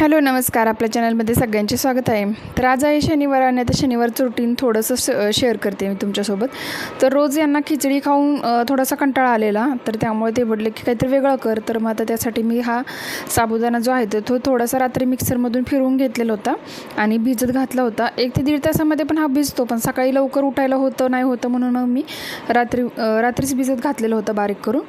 Hello नमस्कार. आपल्या चॅनलमध्ये सगळ्यांचे स्वागत आहे. तर आज आहे शनिवार आणि आता शनिवारचं रुटीन थोडंसं शेअर करते मी तुमच्यासोबत. तर रोज यांना खिचडी खाऊन थोडासा कंटाळा आलेला. तर त्यामुळे ते म्हटले की काहीतरी वेगळं कर. तर मग आता त्यासाठी मी हा साबुदाणा जो आहे तर तो थोडासा रात्री मिक्सरमधून फिरवून घेतलेला होता आणि भिजत घातला होता. एक ते दीड तासामध्ये पण हा भिजतो पण सकाळी लवकर उठायला होतं नाही होतं म्हणून मग मी रात्री रात्रीच भिजत घातलेलं होतं बारीक करून.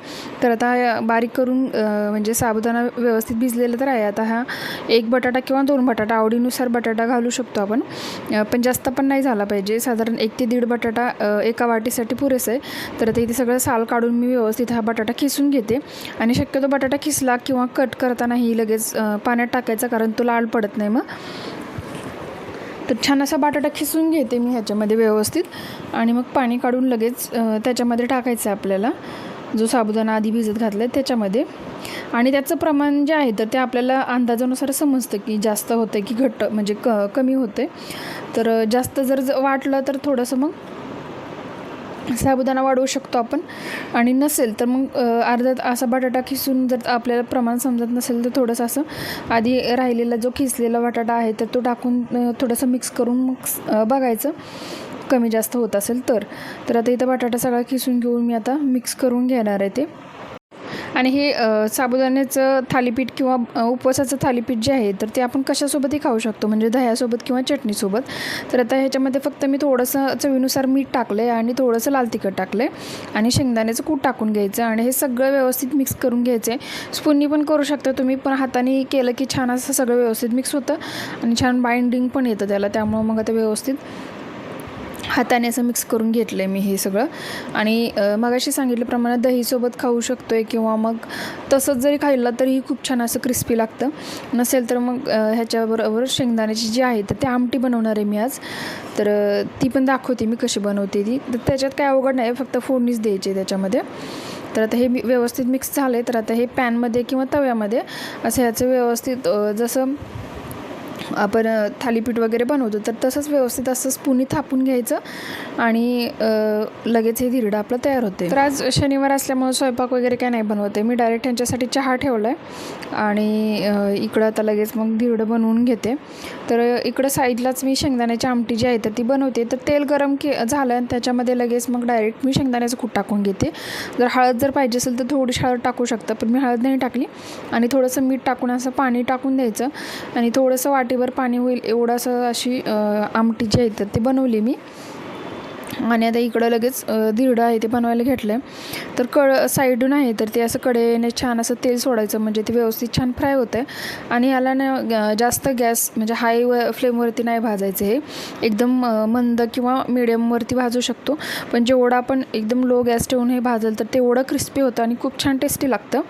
तर आता बारीक करून म्हणजे साबुदाणा व्यवस्थित भिजलेला तर आहे. आता हा एक एक बटाटा किंवा दोन बटाटा आवडीनुसार बटाटा घालू शकतो आपण. पण जास्त पण नाही झाला पाहिजे. साधारण एक ते दीड बटाटा एका वाटीसाठी पुरेसं आहे. तर ते इथे सगळं साल काढून मी व्यवस्थित हा बटाटा खिसून घेते. आणि शक्यतो बटाटा खिसला किंवा कट करतानाही लगेच पाण्यात टाकायचा कारण तो लाल पडत नाही मग. तर छान असा बटाटा खिसून घेते मी ह्याच्यामध्ये व्यवस्थित. आणि मग पाणी काढून लगेच त्याच्यामध्ये टाकायचं आहे आपल्याला. जो साबुदाणा आधी भिजत घातला आहे त्याच्यामध्ये. आणि त्याचं प्रमाण जे आहे तर ते आपल्याला अंदाजानुसार समजतं की जास्त होतं की घट्ट म्हणजे क कमी होते तर जास्त जर वाटलं तर थोडंसं मग साबुदाणा वाढवू शकतो आपण. आणि नसेल तर मग अ, अर्धा असा बटाटा खिसून जर आपल्याला प्रमाण समजत नसेल तर थोडंसं असं आधी राहिलेला जो खिसलेला बटाटा आहे तर तो टाकून थोडंसं मिक्स करून मग बघायचं. कमी जास्त होत असेल तर. तर आता इथं बटाटा सगळा किसून घेऊन मी आता मिक्स करून घेणार आहे ते. आणि हे साबुदाण्याचं थालीपीठ किंवा उपवासाचं थालीपीठ जे आहे तर ते आपण कशासोबतही खाऊ शकतो. म्हणजे दह्यासोबत किंवा चटणीसोबत. तर आता ह्याच्यामध्ये फक्त मी थोडंसं चवीनुसार मीठ टाकलं आहे आणि थोडंसं लाल तिखट टाकलं आहे आणि शेंगदाण्याचं कूट टाकून घ्यायचं आणि हे सगळं व्यवस्थित मिक्स करून घ्यायचं आहे स्पूननी पण करू शकता तुम्ही पण हाताने केलं की छान असं सगळं व्यवस्थित मिक्स होतं. आणि छान बाइंडिंग पण येतं त्याला त्यामुळं मग आता व्यवस्थित हाताने असं मिक्स करून घेतलं आहे मी हे सगळं. आणि मगाशी सांगितल्याप्रमाणे दहीसोबत खाऊ शकतो आहे किंवा मग तसंच जरी खाल्लं तरीही खूप छान असं क्रिस्पी लागतं. नसेल तर मग ह्याच्याबरोबर शेंगदाण्याची जी आहे तर ती आमटी बनवणार आहे मी आज. तर ती पण दाखवते मी कशी बनवते ती. तर त्याच्यात काय अवघड नाही फक्त फोडणीच द्यायची आहे त्याच्यामध्ये. तर आता हे मी व्यवस्थित मिक्स झालं आहे तर आता हे पॅनमध्ये किंवा तव्यामध्ये असं ह्याचं व्यवस्थित जसं आपण थालीपीठ वगैरे बनवतो तर तसंच व्यवस्थित असं स्पूनी थापून घ्यायचं आणि लगेच हे धिरडं आपलं तयार होते. तर आज शनिवार असल्यामुळे स्वयंपाक वगैरे काय नाही बनवते मी डायरेक्ट त्यांच्यासाठी चहा ठेवला आहे आणि इकडं आता लगेच मग धिरडं बनवून घेते. तर इकडं साईडलाच मी शेंगदाण्याची आमटी जी आहे तर ती बनवते. तर तेल गरम के झालं आणि त्याच्यामध्ये लगेच मग डायरेक्ट मी शेंगदाण्याचं कूट टाकून घेते. जर हळद जर पाहिजे असेल तर थोडीशी हळद टाकू शकता पण मी हळद नाही टाकली. आणि थोडंसं मीठ टाकून असं पाणी टाकून द्यायचं आणि थोडंसं वाटीभर पाणी होईल एवढं असं अशी आमटी जी आहे तर ती बनवली मी. आणि आता इकडं लगेच धिरडं आहे ते बनवायला घेतलं आहे तर कळ साईडून आहे तर ते असं कडेने छान असं तेल सोडायचं म्हणजे ते व्यवस्थित छान फ्राय होतं आहे आणि याला ना जास्त गॅस म्हणजे हाय व फ्लेमवरती नाही भाजायचं हे. एकदम मंद किंवा मिडियमवरती भाजू शकतो. पण जेवढं आपण एकदम लो गॅस ठेवून हे भाजलं तर तेवढं क्रिस्पी होतं आणि खूप छान टेस्टी लागतं.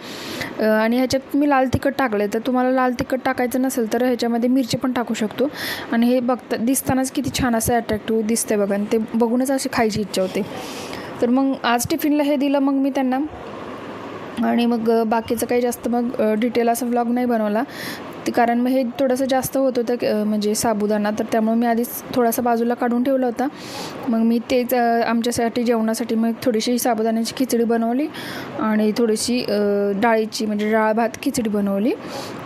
आणि ह्याच्यात मी लाल तिखट टाकलं तर तुम्हाला लाल तिखट टाकायचं नसेल तर ह्याच्यामध्ये मिरची पण टाकू शकतो. आणि हे बघता दिसतानाच किती छान असं अट्रॅक्टिव्ह आहे बघा. आणि ते बघूनच अशी खायची इच्छा होते. तर मग आज टिफिनला हे दिलं मग मी त्यांना. आणि मग बाकीचं काही जास्त मग डिटेल असा व्लॉग नाही बनवला. ते कारण मग हे थोडंसं जास्त होत होतं म्हणजे साबुदाणा. तर त्यामुळे मी आधीच थोडासा बाजूला काढून ठेवला होता. मग मी तेच आमच्यासाठी जेवणासाठी मग थोडीशी साबुदाण्याची खिचडी बनवली. आणि थोडीशी डाळीची म्हणजे डाळ भात खिचडी बनवली.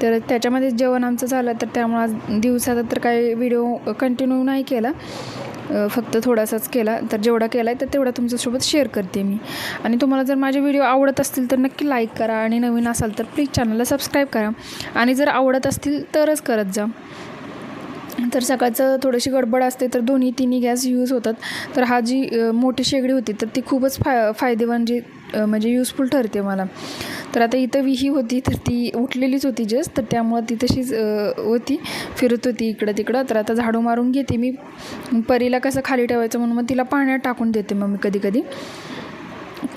तर त्याच्यामध्ये जेवण आमचं झालं. तर त्यामुळे आज दिवसाचा तर काही व्हिडिओ कंटिन्यू नाही केला. फक्त थोडासाच केला. तर जेवढा केला आहे तर तेवढा तुमच्यासोबत शेअर करते मी. आणि तुम्हाला जर माझे व्हिडिओ आवडत असतील तर नक्की लाईक करा. आणि नवीन असाल तर प्लीज चॅनलला सबस्क्राईब करा. आणि जर आवडत असतील तरच करत जा. तर सकाळचं थोडीशी गडबड असते तर दोन्ही तिन्ही गॅस यूज होतात. तर हा जी मोठी शेगडी होती तर ती खूपच फाय फायदेवान जी म्हणजे यूजफुल ठरते मला. तर आता इथं विही होती तर ती उठलेलीच होती जस्ट तर त्यामुळं ती तशीच होती. फिरत होती इकडं तिकडं. तर आता झाडू मारून घेते मी. परीला कसं खाली ठेवायचं म्हणून मग तिला पाण्यात टाकून देते मग मी कधी कधी.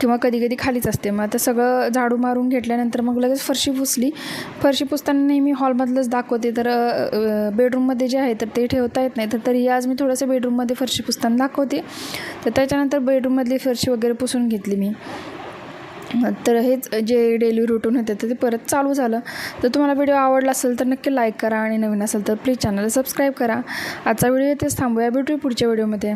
किंवा कधी कधी खालीच असते. मग आता सगळं झाडू मारून घेतल्यानंतर मग लगेच फरशी पुसली. फरशी पुसताना नेहमी हॉलमधलंच दाखवते. तर बेडरूममध्ये जे आहे तर ते ठेवता येत नाही. तर तरी आज मी थोडंसं बेडरूममध्ये फरशी पुसताना दाखवते. तर त्याच्यानंतर बेडरूममधली फरशी वगैरे पुसून घेतली मी. तर हेच जे डेली रुटीन होते तर ते परत चालू झालं. तर तुम्हाला व्हिडिओ आवडला असेल तर नक्की लाईक करा आणि नवीन असेल तर प्लीज चॅनलला सबस्क्राईब करा. आजचा व्हिडिओ इथेच थांबूया. भेटूया पुढच्या व्हिडिओमध्ये